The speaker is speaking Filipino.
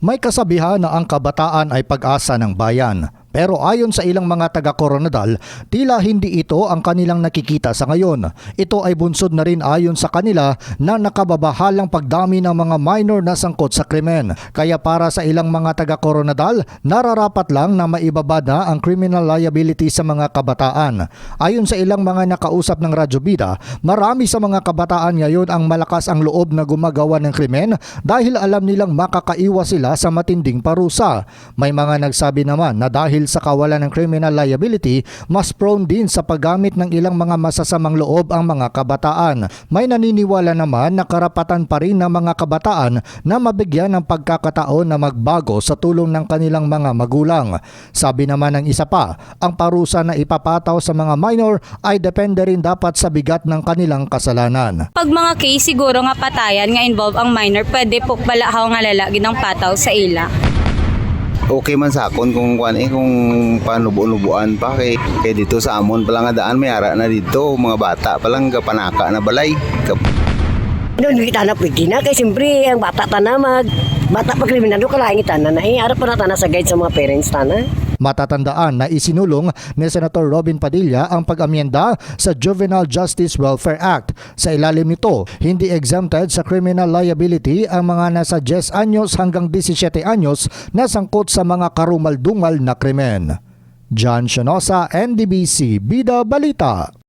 May kasabihan na ang kabataan ay pag-asa ng bayan. Pero ayon sa ilang mga taga-Coronadal, tila hindi ito ang kanilang nakikita sa ngayon. Ito ay bunsod na rin ayon sa kanila na nakababahalang pagdami ng mga minor na sangkot sa krimen. Kaya para sa ilang mga taga-Coronadal, nararapat lang na maibaba na ang criminal liability sa mga kabataan. Ayon sa ilang mga nakausap ng Radyo Bida, marami sa mga kabataan ngayon ang malakas ang loob na gumagawa ng krimen dahil alam nilang makakaiwas sila sa matinding parusa. May mga nagsabi naman na dahil sa kawalan ng criminal liability, mas prone din sa paggamit ng ilang mga masasamang loob ang mga kabataan. May naniniwala naman na karapatan pa rin ng mga kabataan na mabigyan ng pagkakataon na magbago sa tulong ng kanilang mga magulang. Sabi naman ng isa pa, ang parusa na ipapataw sa mga minor ay depende rin dapat sa bigat ng kanilang kasalanan. Pag mga case siguro nga patayan nga involve ang minor, pwede po pala haw nga lalaki ng pataw sa ila. Okay man sa akon kung kuan eh kung panubo-nubuan pa kay, kay dito sa amon pala nga daan may ara na dito mga bata palang kapanaka na balay Kap- Doon kita na pwede na kay siyempre ang bata tana mag bata pa kriminal kalain kita na na eh ara pa na tana sa guide sa mga parents tana. Matatandaan na isinulong ni Senator Robin Padilla ang pag-amyenda sa Juvenile Justice Welfare Act. Sa ilalim nito, hindi exempted sa criminal liability ang mga nasa 10 anyos hanggang 17 anyos na sangkot sa mga karumal-dumal na krimen. John Shanosa, NDBC, Bida Balita.